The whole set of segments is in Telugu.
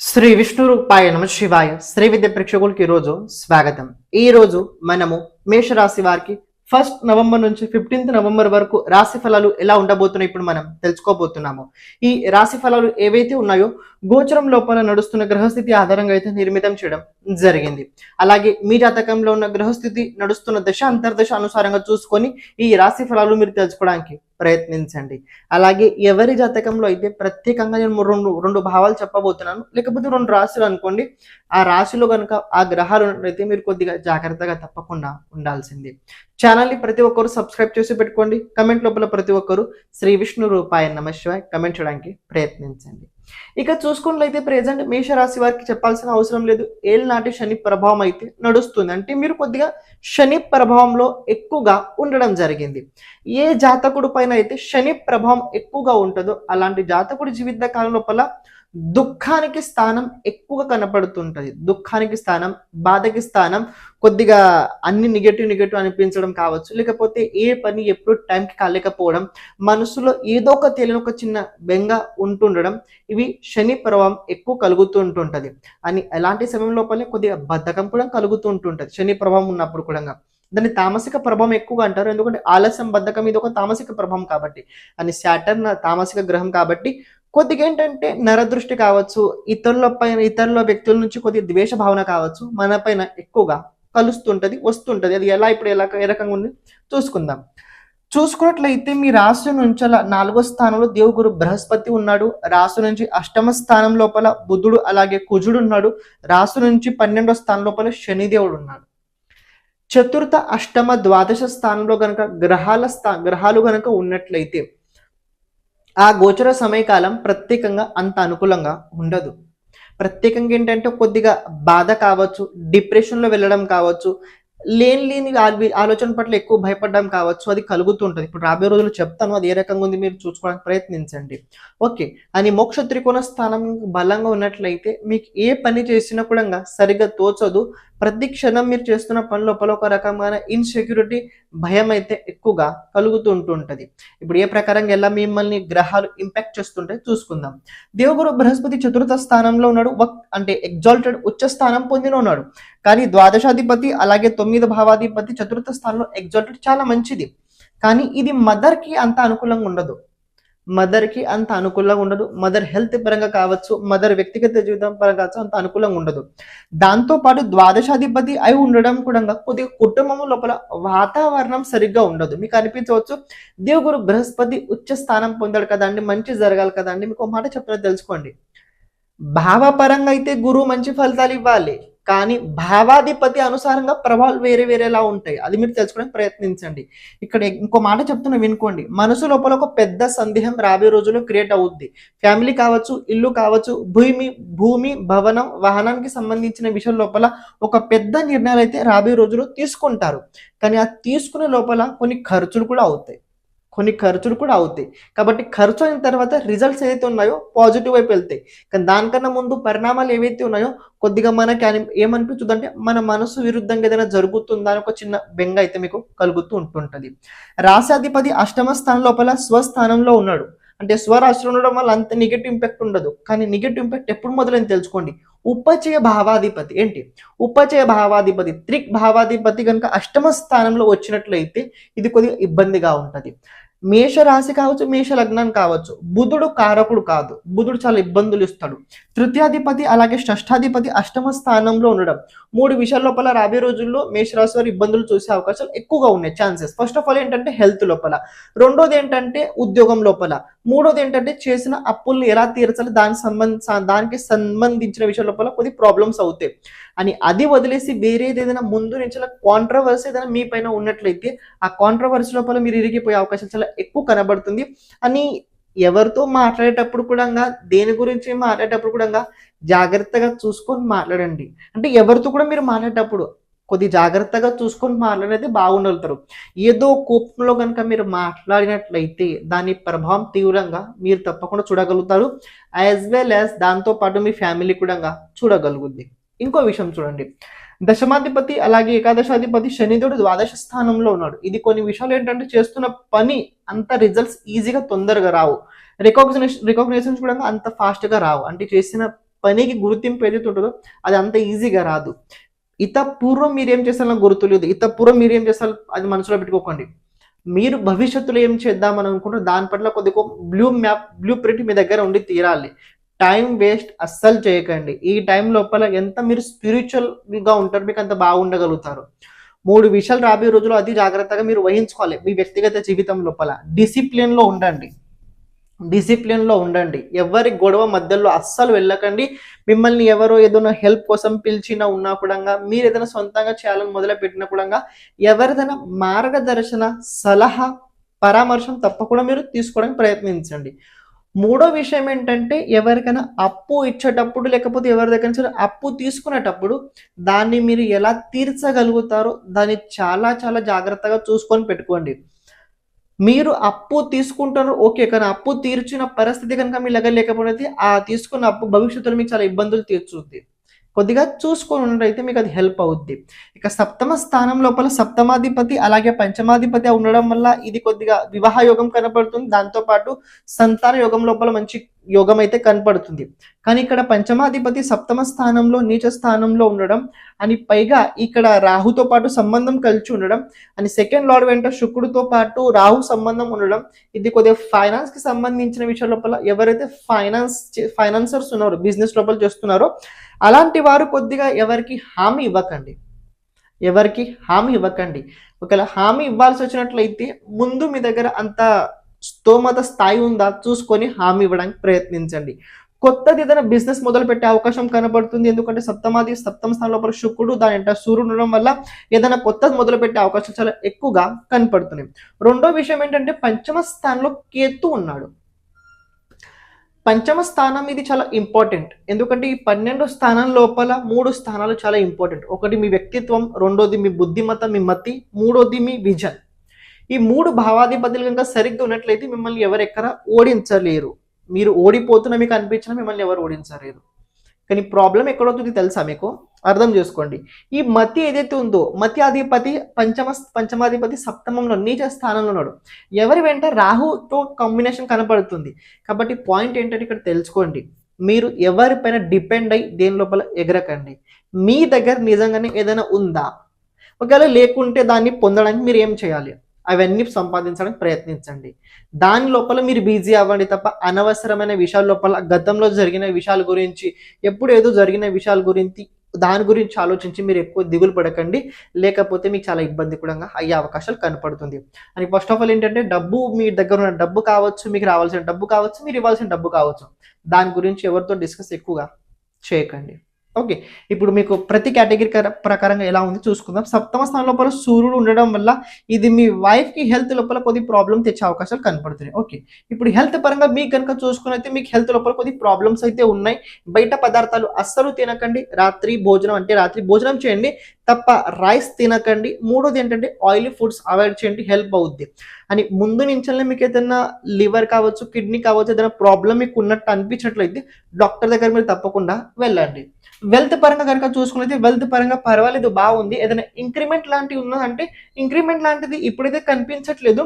శ్రీ విష్ణు రూపాయ నమ శివాయ. శ్రీ విద్య ప్రేక్షకులకి ఈరోజు స్వాగతం. ఈ రోజు మనము మేషరాశి వారికి ఫస్ట్ నవంబర్ నుంచి ఫిఫ్టీన్త్ నవంబర్ వరకు రాశి ఫలాలు ఎలా ఉండబోతున్నాయి ఇప్పుడు మనం తెలుసుకోబోతున్నాము. ఈ రాశి ఫలాలు ఏవైతే ఉన్నాయో గోచరం లోపల నడుస్తున్న గ్రహస్థితి ఆధారంగా అయితే నిర్మితం చేయడం జరిగింది. అలాగే మీ జాతకంలో ఉన్న గ్రహస్థితి నడుస్తున్న దశ అంతర్దశ అనుసారంగా చూసుకొని ఈ రాశి ఫలాలు మీరు తెలుసుకోవడానికి ప్రయత్నించండి. అలాగే ఎవరి జాతకంలో అయితే ప్రత్యేకంగా నేను రెండు రెండు భావాలు చెప్పబోతున్నాను లేకపోతే రెండు రాశులు అనుకోండి ఆ రాశిలో కనుక ఆ గ్రహాలు ఉన్నట్లయితే మీరు కొద్దిగా జాగ్రత్తగా తప్పకుండా ఉండాల్సింది. ఛానల్ని ప్రతి ఒక్కరు సబ్స్క్రైబ్ చేసి పెట్టుకోండి. కమెంట్ లోపల ప్రతి ఒక్కరు శ్రీ విష్ణు రూపాయ నమశివాయ్ కమెంట్ చేయడానికి ప్రయత్నించండి. ఇక చూసుకున్నట్లయితే ప్రెజెంట్ మేషరాశి వారికి చెప్పాల్సిన అవసరం లేదు. ఏళ్ళనాటి శని ప్రభావం అయితే నడుస్తుంది. అంటే మీరు కొద్దిగా శని ప్రభావంలో ఎక్కువగా ఉండడం జరిగింది. ఏ జాతకుడు పైన అయితే శని ప్రభావం ఎక్కువగా ఉంటుందో అలాంటి జాతకుడి జీవిత కాలం లోపల దుఃఖానికి స్థానం ఎక్కువగా కనపడుతుంటుంది. దుఃఖానికి స్థానం బాధకి స్థానం కొద్దిగా అన్ని నెగటివ్ నెగటివ్ అనిపించడం కావచ్చు. లేకపోతే ఏ పని ఎప్పుడు టైంకి కాలేకపోవడం మనసులో ఏదో ఒక తెలియని ఒక చిన్న బెంగ ఉంటుండడం ఇవి శని ప్రభావం ఎక్కువ కలుగుతూ ఉంటుంటుంది అని ఎలాంటి సమయం లోపలే కొద్దిగా బద్ధకం కూడా కలుగుతూ ఉంటుంటుంది శని ప్రభావం ఉన్నప్పుడు కూడా. దాన్ని తామసిక ప్రభావం ఎక్కువగా అంటారు. ఎందుకంటే ఆలస్యం బద్ధకం ఇది ఒక తామసిక ప్రభావం కాబట్టి. అని శాటర్న్ తామసిక గ్రహం కాబట్టి కొద్దిగా ఏంటంటే నరదృష్టి కావచ్చు ఇతరుల పైన ఇతరుల వ్యక్తుల నుంచి కొద్దిగా ద్వేష భావన కావచ్చు మన పైన ఎక్కువగా కలుస్తుంటది వస్తుంటది. అది ఎలా ఇప్పుడు ఎలా ఏ రకంగా ఉంది? చూసుకుందాం. చూసుకున్నట్లయితే మీ రాశి నుంచి అలా నాలుగో స్థానంలో దేవుగురు బృహస్పతి ఉన్నాడు. రాశి నుంచి అష్టమ స్థానం లోపల బుధుడు అలాగే కుజుడు ఉన్నాడు. రాశి నుంచి పన్నెండో స్థానం లోపల శనిదేవుడు ఉన్నాడు. చతుర్థ అష్టమ ద్వాదశ స్థానంలో గనక గ్రహాల స్థా గ్రహాలు గనక ఉన్నట్లయితే ఆ గోచర సమయకాలం ప్రత్యేకంగా అంత అనుకూలంగా ఉండదు. ప్రత్యేకంగా ఏంటంటే కొద్దిగా బాధ కావచ్చు డిప్రెషన్లో వెళ్ళడం కావచ్చు లేని లేని ఆలోచన పట్ల ఎక్కువ భయపడడం కావచ్చు అది కలుగుతూ ఉంటుంది. ఇప్పుడు రాబోయే రోజులు చెప్తాను అది ఏ రకంగా ఉంది మీరు చూసుకోవడానికి ప్రయత్నించండి. ఓకే అని మోక్ష త్రికోణ స్థానం బలంగా ఉన్నట్లయితే మీకు ఏ పని చేసినా కూడా సరిగ్గా తోచదు. ప్రతి క్షణం మీరు చేస్తున్న పని లోపల ఒక రకమైన ఇన్సెక్యూరిటీ భయం అయితే ఎక్కువగా కలుగుతూ ఉంటుంటుంది ఇప్పుడు ఏ ప్రకారంగా ఎలా మిమ్మల్ని గ్రహాలు ఇంపాక్ట్ చేస్తుంటాయి చూసుకుందాం. దేవగురు బృహస్పతి చతుర్థ స్థానంలో ఉన్నాడు. వక్ అంటే ఎగ్జాల్టెడ్ ఉచ్చ స్థానం పొందిన ఉన్నాడు. కానీ ద్వాదశాధిపతి అలాగే తొమ్మిది భావాధిపతి చతుర్థ స్థానంలో ఎగ్జాల్టెడ్ చాలా మంచిది. కానీ ఇది మదర్కి అంత అనుకూలంగా ఉండదు. మదర్కి అంత అనుకూలంగా ఉండదు. మదర్ హెల్త్ పరంగా కావచ్చు మదర్ వ్యక్తిగత జీవితం పరంగా కావచ్చు అంత అనుకూలంగా ఉండదు. దాంతో పాటు ద్వాదశాధిపతి అయి ఉండడం కూడా కొద్దిగా కుటుంబం లోపల వాతావరణం సరిగ్గా ఉండదు. మీకు అనిపించవచ్చు దేవుగురు బృహస్పతి ఉచ్చ స్థానం పొందాడు కదండి మంచి జరగాలి కదండి మీకు ఒక మాట చెప్పిన తెలుసుకోండి. భావపరంగా అయితే గురువు మంచి ఫలితాలు ఇవ్వాలి. కానీ భావాధిపతి అనుసారంగా ప్రభావాలు వేరే వేరేలా ఉంటాయి. అది మీరు తెలుసుకోవడానికి ప్రయత్నించండి. ఇక్కడ ఇంకో మాట చెప్తున్నా వినుకోండి. మనసు లోపల ఒక పెద్ద సందేహం రాబోయే రోజుల్లో క్రియేట్ అవుద్ది. ఫ్యామిలీ కావచ్చు ఇల్లు కావచ్చు భూమి భూమి భవనం వాహనానికి సంబంధించిన విషయం లోపల ఒక పెద్ద నిర్ణయాలు అయితే రాబోయే రోజుల్లో తీసుకుంటారు. కానీ ఆ తీసుకునే లోపల కొన్ని ఖర్చులు కూడా అవుతాయి. కొన్ని ఖర్చులు కూడా అవుతాయి. కాబట్టి ఖర్చు అయిన తర్వాత రిజల్ట్స్ ఏదైతే ఉన్నాయో పాజిటివ్ వైపు వెళ్తాయి. కానీ దానికన్నా ముందు పరిణామాలు ఏవైతే ఉన్నాయో కొద్దిగా మనకి అని ఏమనిపించదు అంటే మన మనసు విరుద్ధంగా ఏదైనా జరుగుతుందా అని ఒక చిన్న బెంగ అయితే మీకు కలుగుతూ ఉంటుంటుంది. రాశాధిపతి అష్టమ స్థానం లోపల స్వస్థానంలో ఉన్నాడు. అంటే స్వరాశిలో ఉండడం వల్ల అంత నెగిటివ్ ఇంపాక్ట్ ఉండదు. కానీ నెగిటివ్ ఇంపాక్ట్ ఎప్పుడు మొదలైంది తెలుసుకోండి. ఉపచయ భావాధిపతి ఏంటి? ఉపచయ భావాధిపతి త్రిక్ భావాధిపతి కనుక అష్టమ స్థానంలో వచ్చినట్లయితే ఇది కొద్దిగా ఇబ్బందిగా ఉంటుంది. మేష రాశి కావచ్చు మేష లగ్నం కావచ్చు బుధుడు కారకుడు కాదు. బుధుడు చాలా ఇబ్బందులు ఇస్తాడు. తృతీయాధిపతి అలాగే షష్ఠాధిపతి అష్టమ స్థానంలో ఉండడం. మూడు విషయాల లోపల రాబోయే రోజుల్లో మేషరాశి వారు ఇబ్బందులు చూసే అవకాశాలు ఎక్కువగా ఉన్నాయి ఛాన్సెస్. ఫస్ట్ ఆఫ్ ఆల్ ఏంటంటే హెల్త్ లోపల. రెండోది ఏంటంటే ఉద్యోగం లోపల. మూడోది ఏంటంటే చేసిన అప్పుల్ని ఎలా తీర్చాలి? దానికి సంబంధ దానికి సంబంధించిన విషయం లోపల కొద్ది ప్రాబ్లమ్స్ అవుతాయి. అని అది వదిలేసి వేరేది ఏదైనా ముందు నుంచి కాంట్రవర్సీ ఏదైనా మీ పైన ఉన్నట్లయితే ఆ కాంట్రవర్సీ లోపల మీరు ఇరిగిపోయే అవకాశం చాలా ఎక్కువ కనబడుతుంది. అని ఎవరితో మాట్లాడేటప్పుడు కూడా దేని గురించి మాట్లాడేటప్పుడు కూడా జాగ్రత్తగా చూసుకొని మాట్లాడండి. అంటే ఎవరితో కూడా మీరు మాట్లాడేటప్పుడు కొద్ది జాగ్రత్తగా చూసుకొని మాట్లాడేది బాగుండగలుగుతారు ఏదో కోపంలో కనుక మీరు మాట్లాడినట్లయితే దాని ప్రభావం తీవ్రంగా మీరు తప్పకుండా చూడగలుగుతారు. యాజ్ వెల్ యాజ్ దాంతో పాటు మీ ఫ్యామిలీ కూడా చూడగలుగుద్ది. ఇంకో విషయం చూడండి. దశమాధిపతి అలాగే ఏకాదశాధిపతి శనిదేవుడు ద్వాదశ స్థానంలో ఉన్నాడు. ఇది కొన్ని విషయాలు ఏంటంటే చేస్తున్న పని అంత రిజల్ట్స్ ఈజీగా తొందరగా రావు. రికగ్నేషన్ రికగ్నేషన్స్ కూడా అంత ఫాస్ట్గా రావు. అంటే చేసిన పనికి గుర్తింపు ఏదైతే ఉంటుందో అది అంత ఈజీగా రాదు. ఇత పూర్వం మీరు చేస్తారో గుర్తులేదు ఇత పూర్వం మీరు ఏం చేస్తారు అది మనసులో పెట్టుకోకండి. మీరు భవిష్యత్తులో ఏం చేద్దామని అనుకుంటే దాని పట్ల కొద్దిగా బ్లూ మ్యాప్ బ్లూ ప్రింట్ మీ దగ్గర ఉండి తీరాలి. టైం వేస్ట్ అస్సలు చేయకండి. ఈ టైం లోపల ఎంత మీరు స్పిరిచువల్గా ఉంటారు మీకు అంత బాగుండగలుగుతారు. మూడు విషయాలు రాబోయే రోజుల్లో అతి జాగ్రత్తగా మీరు వహించుకోవాలి మీ వ్యక్తిగత జీవితం లోపల. డిసిప్లిన్లో ఉండండి. డిసిప్లిన్లో ఉండండి. ఎవరి గొడవ మధ్యలో అస్సలు వెళ్ళకండి. మిమ్మల్ని ఎవరో ఏదైనా హెల్ప్ కోసం పిలిచినా ఉన్నా కూడా మీరు ఏదైనా సొంతంగా చేయాలని మొదలు పెట్టినా కూడా ఎవరిదైనా మార్గదర్శన సలహా పరామర్శం తప్పకుండా మీరు తీసుకోవడానికి ప్రయత్నించండి. మూడో విషయం ఏంటంటే ఎవరికైనా అప్పు ఇచ్చేటప్పుడు లేకపోతే ఎవరి దగ్గర నుంచి అప్పు తీసుకునేటప్పుడు దాన్ని మీరు ఎలా తీర్చగలుగుతారో దాన్ని చాలా చాలా జాగ్రత్తగా చూసుకొని పెట్టుకోండి. మీరు అప్పు తీసుకుంటారు ఓకే కానీ అప్పు తీర్చిన పరిస్థితి కనుక మీ దగ్గర లేకపోతే ఆ తీసుకున్న అప్పు భవిష్యత్తులో మీకు చాలా ఇబ్బందులు తీర్చుద్ది. కొద్దిగా చూసుకొని ఉన్నట్టయితే మీకు అది హెల్ప్ అవుద్ది. ఇక సప్తమ స్థానం లోపల సప్తమాధిపతి అలాగే పంచమాధిపతి ఉండడం వల్ల ఇది కొద్దిగా వివాహ యోగం కనపడుతుంది. దాంతో పాటు సంతాన యోగం లోపల మంచి యోగం అయితే కనపడుతుంది. కానీ ఇక్కడ పంచమాధిపతి సప్తమ స్థానంలో నీచ స్థానంలో ఉండడం అని పైగా ఇక్కడ రాహుతో పాటు సంబంధం కలిసి ఉండడం అని సెకండ్ లార్డ్ వెంట శుక్రుడితో పాటు రాహు సంబంధం ఉండడం ఇది కొద్దిగా ఫైనాన్స్కి సంబంధించిన విషయం లోపల ఎవరైతే ఫైనాన్స్ ఫైనాన్సర్స్ ఉన్నారో బిజినెస్ లోపల చేస్తున్నారో అలాంటి వారు కొద్దిగా ఎవరికి హామీ ఇవ్వకండి. ఎవరికి హామీ ఇవ్వకండి. ఒకవేళ హామీ ఇవ్వాల్సి వచ్చినట్లయితే ముందు మీ దగ్గర అంత స్తోమత స్థాయి ఉందా? చూసుకొని హామీ ఇవ్వడానికి ప్రయత్నించండి. కొత్తది ఏదైనా బిజినెస్ మొదలు పెట్టే అవకాశం కనబడుతుంది. ఎందుకంటే సప్తమాది సప్తమ స్థానం లోపల శుక్రుడు దాని వెంట సూర్యుడు ఉండడం వల్ల ఏదైనా కొత్తది మొదలు పెట్టే అవకాశం చాలా ఎక్కువగా కనపడుతున్నాయి. రెండో విషయం ఏంటంటే పంచమ స్థానంలో కేతు ఉన్నాడు. పంచమ స్థానం ఇది చాలా ఇంపార్టెంట్ ఎందుకంటే ఈ పన్నెండు స్థానం లోపల మూడు స్థానాలు చాలా ఇంపార్టెంట్ ఒకటి మీ వ్యక్తిత్వం రెండోది మీ బుద్ధిమత మీ మతి మూడోది మీ విజన్ ఈ మూడు భావాధిపతులు కనుక సరిగ్గా ఉన్నట్లయితే మిమ్మల్ని ఎవరు ఎక్కడ ఓడించలేరు. మీరు ఓడిపోతున్న మీకు అనిపించినా మిమ్మల్ని ఎవరు ఓడించలేరు. కానీ ప్రాబ్లం ఎక్కడవుతుంది తెలుసా మీకు? అర్థం చేసుకోండి. ఈ మతి ఏదైతే ఉందో మతి అధిపతి పంచమ పంచమాధిపతి సప్తమంలో నీచ స్థానంలో ఉన్నాడు. ఎవరి వెంట రాహుతో కాంబినేషన్ కనపడుతుంది. కాబట్టి పాయింట్ ఏంటంటే ఇక్కడ తెలుసుకోండి. మీరు ఎవరిపైన డిపెండ్ అయి దేని లోపల ఎగరకండి. మీ దగ్గర నిజంగానే ఏదైనా ఉందా? ఒకవేళ లేకుంటే దాన్ని పొందడానికి మీరు ఏం చేయాలి? అవన్నీ సంపాదించడానికి ప్రయత్నించండి. దాని లోపల మీరు బిజీ అవ్వండి తప్ప అనవసరమైన విషయాల లోపల గతంలో జరిగిన విషయాల గురించి ఎప్పుడు ఏదో జరిగిన విషయాల గురించి దాని గురించి ఆలోచించి మీరు ఎక్కువ దిగులు పడకండి. లేకపోతే మీకు చాలా ఇబ్బంది కూడా అయ్యే అవకాశాలు కనపడుతుంది. అని ఫస్ట్ ఆఫ్ ఆల్ ఏంటంటే డబ్బు మీ దగ్గర ఉన్న డబ్బు కావచ్చు మీకు రావాల్సిన డబ్బు కావచ్చు మీరు ఇవ్వాల్సిన డబ్బు కావచ్చు. దాని గురించి ఎవరితో డిస్కస్ ఎక్కువగా చేయకండి. ఓకే. ఇప్పుడు మీకు ప్రతి కేటగిరీ ప్రకారంగా ఎలా ఉంది చూసుకుందాం. సప్తమ స్థానం లోపల సూర్యుడు ఉండడం వల్ల ఇది మీ వైఫ్కి హెల్త్ లోపల కొద్ది ప్రాబ్లం తెచ్చే అవకాశాలు కనపడుతున్నాయి. ఓకే. ఇప్పుడు హెల్త్ పరంగా మీకు కనుక చూసుకున్నైతే మీకు హెల్త్ లోపల కొద్ది ప్రాబ్లమ్స్ అయితే ఉన్నాయి. బయట పదార్థాలు అస్సలు తినకండి. రాత్రి భోజనం అంటే రాత్రి భోజనం చేయండి. తప్ప రైస్ తినకండి. మూడోది ఏంటంటే ఆయిలీ ఫుడ్స్ అవాయిడ్ చేయండి. హెల్ప్ అవుద్ది. అని ముందు నుంచే మీకు ఏదైనా లివర్ కావచ్చు కిడ్నీ కావచ్చు ఏదైనా ప్రాబ్లం మీకు ఉన్నట్టు అనిపించినట్లయితే డాక్టర్ దగ్గర మీరు తప్పకుండా వెళ్ళండి. వెల్త్ పరంగా కనుక చూసుకున్నైతే వెల్త్ పరంగా పర్వాలేదు బాగుంది. ఏదైనా ఇంక్రిమెంట్ లాంటివి ఉన్నదంటే ఇంక్రిమెంట్ లాంటిది ఇప్పుడైతే కనిపించట్లేదు.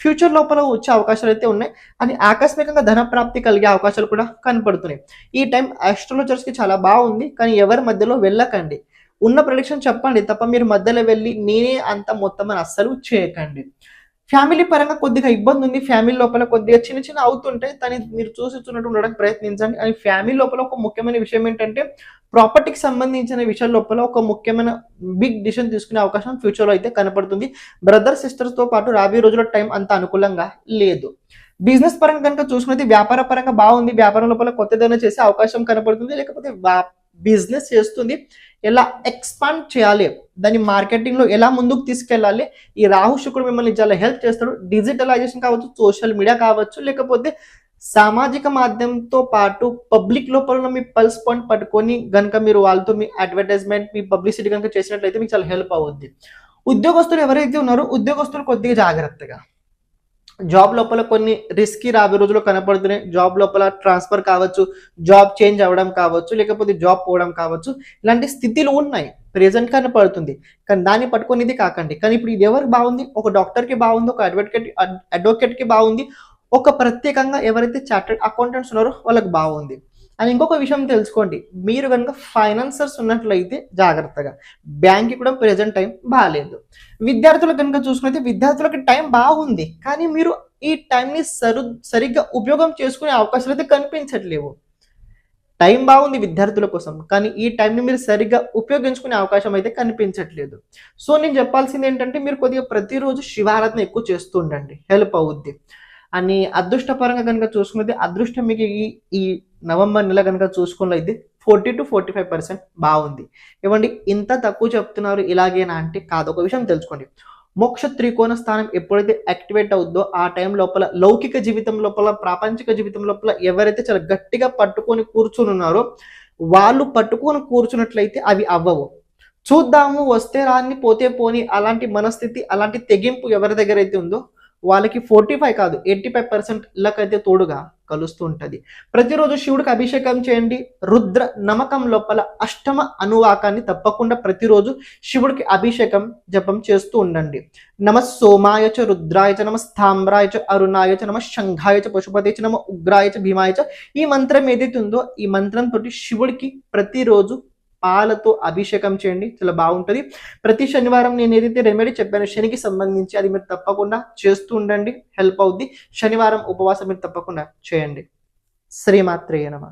ఫ్యూచర్ లోపల వచ్చే అవకాశాలు అయితే ఉన్నాయి. అని ఆకస్మికంగా ధన ప్రాప్తి కలిగే అవకాశాలు కూడా కనపడుతున్నాయి. ఈ టైం ఆస్ట్రాలజర్స్కి చాలా బాగుంది. కానీ ఎవరి మధ్యలో వెళ్ళకండి. ఉన్న ప్రొడిక్షన్ చెప్పండి. తప్ప మీరు మధ్యలో వెళ్ళి నేనే అంత మొత్తం అని అస్సలు చేయకండి. ఫ్యామిలీ పరంగా కొద్దిగా ఇబ్బంది ఉంది. ఫ్యామిలీ లోపల కొద్దిగా చిన్న చిన్న అవుతుంటాయి. దాన్ని మీరు చూసి ఉండడానికి ప్రయత్నించండి. అని ఫ్యామిలీ లోపల ఒక ముఖ్యమైన విషయం ఏంటంటే ప్రాపర్టీకి సంబంధించిన విషయాల లోపల ఒక ముఖ్యమైన బిగ్ డిసిషన్ తీసుకునే అవకాశం ఫ్యూచర్లో అయితే కనపడుతుంది. బ్రదర్ సిస్టర్స్తో పాటు రాబోయే రోజుల టైం అంత అనుకూలంగా లేదు. బిజినెస్ పరంగా కనుక చూసుకున్నది వ్యాపార పరంగా బాగుంది. వ్యాపారం లోపల కొత్తదైనా చేసే అవకాశం కనపడుతుంది. లేకపోతే బిజినెస్ చేస్తుంది. ఎలా ఎక్స్పాండ్ చేయాలి? దాని మార్కెటింగ్లో ఎలా ముందుకు తీసుకెళ్ళాలి? ఈ రాహు శుక్రుడు మిమ్మల్ని చాలా హెల్ప్ చేస్తాడు. డిజిటలైజేషన్ కావచ్చు సోషల్ మీడియా కావచ్చు లేకపోతే సామాజిక మాధ్యమంతో పాటు పబ్లిక్ లోపల మీ పల్స్ పాయింట్ పట్టుకొని గనుక మీరు వాళ్ళతో మీ అడ్వర్టైజ్మెంట్ మీ పబ్లిసిటీ కనుక చేసినట్లయితే మీకు చాలా హెల్ప్ అవుద్ది. ఉద్యోగస్తులు ఎవరైతే ఉన్నారో ఉద్యోగస్తులు కొద్దిగా జాగ్రత్తగా. జాబ్ లోపల కొన్ని రిస్కీ రాబోయే రోజుల్లో కనపడుతున్నాయి. జాబ్ లోపల ట్రాన్స్ఫర్ కావచ్చు జాబ్ చేంజ్ అవ్వడం కావచ్చు లేకపోతే జాబ్ పోవడం కావచ్చు. ఇలాంటి స్థితిలు ఉన్నాయి. ప్రెజెంట్ కనపడుతుంది కానీ దాన్ని పట్టుకొని ఇది కాకండి. కానీ ఇప్పుడు ఇది ఎవరికి బాగుంది? ఒక డాక్టర్కి బాగుంది ఒక అడ్వకేట్ అడ్వకేట్కి బాగుంది. ఒక ప్రత్యేకంగా ఎవరైతే చార్టర్డ్ అకౌంటెంట్స్ ఉన్నారో వాళ్ళకి బాగుంది. అని ఇంకొక విషయం తెలుసుకోండి. మీరు కనుక ఫైనాన్సర్స్ ఉన్నట్లయితే జాగ్రత్తగా. బ్యాంక్కి కూడా ప్రజెంట్ టైం బాగాలేదు విద్యార్థులకు కనుక చూసుకుంటే విద్యార్థులకి టైం బాగుంది. కానీ మీరు ఈ టైంని సరు సరిగ్గా ఉపయోగం చేసుకునే అవకాశాలు అయితే కనిపించట్లేవు. టైం బాగుంది విద్యార్థుల కోసం కానీ ఈ టైంని మీరు సరిగ్గా ఉపయోగించుకునే అవకాశం అయితే కనిపించట్లేదు. సో నేను చెప్పాల్సింది ఏంటంటే మీరు కొద్దిగా ప్రతిరోజు శివారాధన ఎక్కువ చేస్తూ ఉండండి. హెల్ప్ అవుద్ది. అని అదృష్టపరంగా కనుక చూసుకున్నది అదృష్టం మీకు ఈ ఈ నవంబర్ నెల కనుక చూసుకున్నట్లయితే forty two forty five percent బాగుంది. ఇవ్వండి ఇంత తక్కువ చెప్తున్నారు ఇలాగేనా అంటే కాదు. ఒక విషయం తెలుసుకోండి. మోక్ష త్రికోణ స్థానం ఎప్పుడైతే యాక్టివేట్ అవుద్దో ఆ టైం లోపల లౌకిక జీవితం లోపల ప్రాపంచిక జీవితం లోపల ఎవరైతే చాలా గట్టిగా పట్టుకొని కూర్చుని ఉన్నారో వాళ్ళు పట్టుకొని కూర్చున్నట్లయితే అవి అవ్వవు. చూద్దాము వస్తే రాని పోతే పోని అలాంటి మనస్థితి అలాంటి తెగింపు ఎవరి దగ్గర అయితే ఉందో వాళ్ళకి ఫోర్టీ ఫైవ్ కాదు ఎయిటీ ఫైవ్ పర్సెంట్ అయితే తోడుగా. కలుస్తూ ఉంటుంది. ప్రతిరోజు శివుడికి అభిషేకం చేయండి. రుద్ర నమకం లోపల అష్టమ అనువాకాన్ని తప్పకుండా ప్రతిరోజు శివుడికి అభిషేకం జపం చేస్తూ ఉండండి. నమ సోమాయ చ రుద్రాయ చ నమ స్థామ్రాయ చ అరుణాయ చ నమ శంఘాయ చ పశుపతి చ నమ ఉగ్రాయ చ భీమాయ చ ఈ మంత్రం ఏదైతే ఉందో ఈ మంత్రం తోటి శివుడికి ప్రతిరోజు పాలతో అభిషేకం చేయండి. చాలా బాగుంటుంది. ప్రతి శనివారం నేను ఏదైతే రెమెడీ చెప్పానో శనికి సంబంధించి అది మీరు తప్పకుండా చేస్తూ ఉండండి. హెల్ప్ అవుద్ది. శనివారం ఉపవాసం మీరు తప్పకుండా చేయండి. శ్రీమాత్రేయ నమ.